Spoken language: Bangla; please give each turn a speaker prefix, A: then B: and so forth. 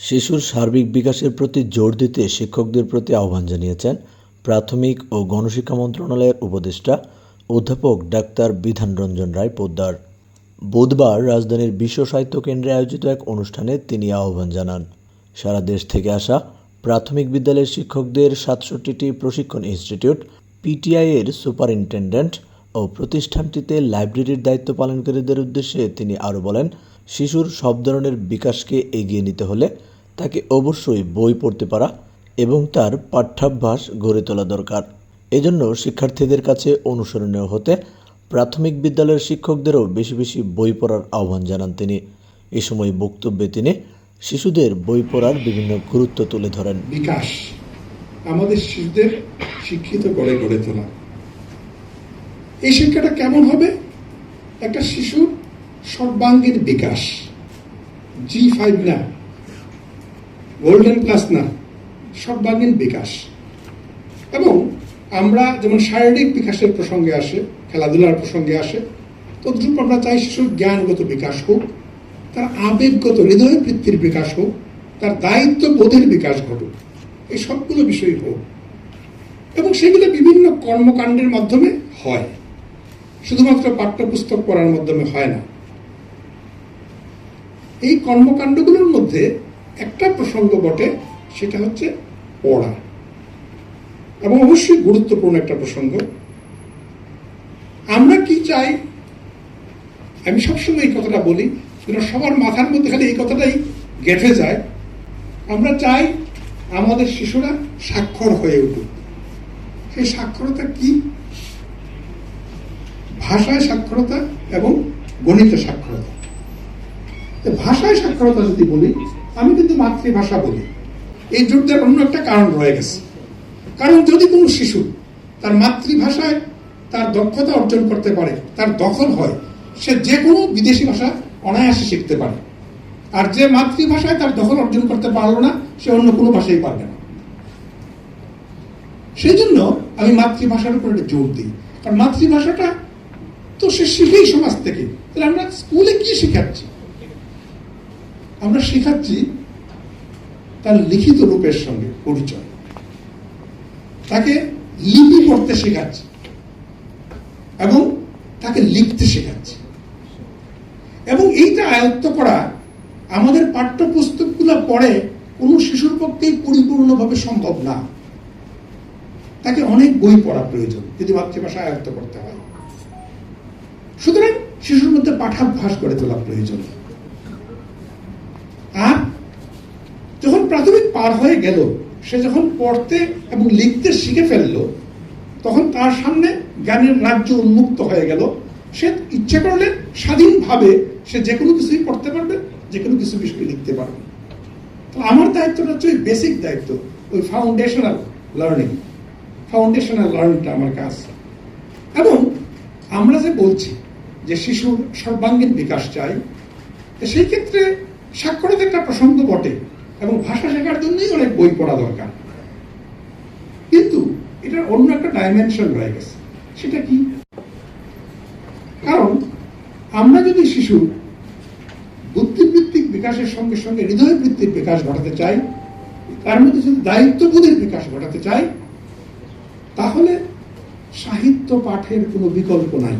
A: শিশুর সার্বিক বিকাশের প্রতি জোর দিতে শিক্ষকদের প্রতি আহ্বান জানিয়েছেন প্রাথমিক ও গণশিক্ষা মন্ত্রণালয়ের উপদেষ্টা অধ্যাপক ডাক্তার বিধান রঞ্জন রায় পোদ্দার। বুধবার রাজধানীর বিশ্ব সাহিত্য কেন্দ্রে আয়োজিত এক অনুষ্ঠানে তিনি আহ্বান জানান। সারা দেশ থেকে আসা প্রাথমিক বিদ্যালয়ের শিক্ষকদের সাতষট্টিটি প্রশিক্ষণ ইনস্টিটিউট, পিটিআই এর সুপারিনটেন্ডেন্ট ও প্রতিষ্ঠানটিতে লাইব্রেরির দায়িত্ব পালনকারীদের উদ্দেশ্যে তিনি আরও বলেন, শিশুর সব ধরনের বিকাশকে এগিয়ে নিতে হলে তাকে অবশ্যই বই পড়তে পারা এবং তার পাঠ্যাভ্যাস গড়ে তোলা দরকার। এজন্য শিক্ষার্থীদের কাছে অনুসরণীয় হতে প্রাথমিক বিদ্যালয়ের শিক্ষকদেরও বেশি বেশি বই পড়ার আহ্বান জানান তিনি। এ সময় বক্তব্যে তিনি শিশুদের বই পড়ার বিভিন্ন গুরুত্ব তুলে ধরেন।
B: বিকাশ আমাদের শিশুদের শিক্ষিত করে গড়ে তোলা। এই শিক্ষাটা কেমন হবে? একটা শিশুর সর্বাঙ্গীন বিকাশ জি ফাইভ না গোল্ডেন প্লাস না সর্বাঙ্গীন বিকাশ। এবং আমরা যেমন শারীরিক বিকাশের প্রসঙ্গে আসে, খেলাধুলার প্রসঙ্গে আসে, তদ্রূপ আমরা চাই শিশুর জ্ঞানগত বিকাশ হোক, তার আবেগগত হৃদয় বৃত্তির বিকাশ হোক, তার দায়িত্ব বোধের বিকাশ ঘটুক। এই সবগুলো বিষয় হোক। এবং সেগুলো বিভিন্ন কর্মকাণ্ডের মাধ্যমে হয়। শুধুমাত্র পাঠ্যপুস্তক পড়ার মাধ্যমে হয় না। এই কর্মকাণ্ডগুলোর মধ্যে একটা প্রসঙ্গ বটে, সেটা হচ্ছে পড়া। এবং অবশ্যই গুরুত্বপূর্ণ একটা প্রসঙ্গ। আমরা কি চাই? আমি সবসময় এই কথাটা বলি, যেন সবার মাথার মধ্যে খালি এই কথাটাই গেঁথে যায়। আমরা চাই আমাদের শিশুরা স্বাক্ষর হয়ে উঠুক। সেই সাক্ষরতা কি? ভাষায় সাক্ষরতা এবং গণিত সাক্ষরতা ভাষায় সাক্ষরতা যদি বলি আমি কিন্তু মাতৃভাষা বলি। এই জোরটার অন্য একটা কারণ রয়ে গেছে। কারণ যদি কোনো শিশু তার মাতৃভাষায় তার দক্ষতা অর্জন করতে পারে, তার দখল হয়, সে যে কোনো বিদেশি ভাষা অনায়াসে শিখতে পারে। আর যে মাতৃভাষায় তার দখল অর্জন করতে পারল না, সে অন্য কোনো ভাষাই পারবে না। সেই জন্য আমি মাতৃভাষার উপর একটা জোর দিই। কারণ মাতৃভাষাটা তো সে শিখেই সমাজ থেকে। তাহলে আমরা স্কুলে কি শেখাচ্ছি? আমরা শেখাচ্ছি তার লিখিত রূপের সঙ্গে পরিচয়। তাকে লিপি পড়তে শেখাচ্ছি এবং তাকে লিখতে শেখাচ্ছি। এবং এইটা আয়ত্ত করা আমাদের পাঠ্যপুস্তকগুলো পড়ে কোনো শিশুর পক্ষেই পরিপূর্ণভাবে সম্ভব না। তাকে অনেক বই পড়া প্রয়োজন, যদি মাতৃভাষা আয়ত্ত করতে হয়। সুতরাং শিশুর মধ্যে পাঠাভ্যাস গড়ে তোলা প্রয়োজন আর যখন প্রাথমিক পার হয়ে গেল, সে যখন পড়তে এবং লিখতে শিখে ফেলল, তখন তার সামনে জ্ঞানের রাজ্য উন্মুক্ত হয়ে গেল। সে ইচ্ছে করলে স্বাধীনভাবে সে যে কোনো কিছুই পড়তে পারবে, যে কোনো কিছু বিষয় লিখতে পারবে। তো আমার দায়িত্বটা হচ্ছে ওই বেসিক দায়িত্ব, ওই ফাউন্ডেশনাল লার্নিং ফাউন্ডেশনাল লার্নিংটা আমার কাজ এবং আমরা যে বলছি যে শিশুর সর্বাঙ্গীন বিকাশ চাই সেই ক্ষেত্রে সাক্ষরতা একটা প্রসঙ্গ বটে। এবং ভাষা শেখার জন্যই অনেক বই পড়া দরকার। কিন্তু এটার অন্য একটা ডাইমেনশন রয়ে গেছে। সেটা কি? কারণ আমরা যদি শিশু বুদ্ধিবৃত্তিক বিকাশের সঙ্গে সঙ্গে হৃদয় বৃত্তির বিকাশ ঘটাতে চাই, তার মধ্যে যদি দায়িত্ববোধের বিকাশ ঘটাতে চাই, তাহলে সাহিত্য পাঠের কোনো বিকল্প নাই।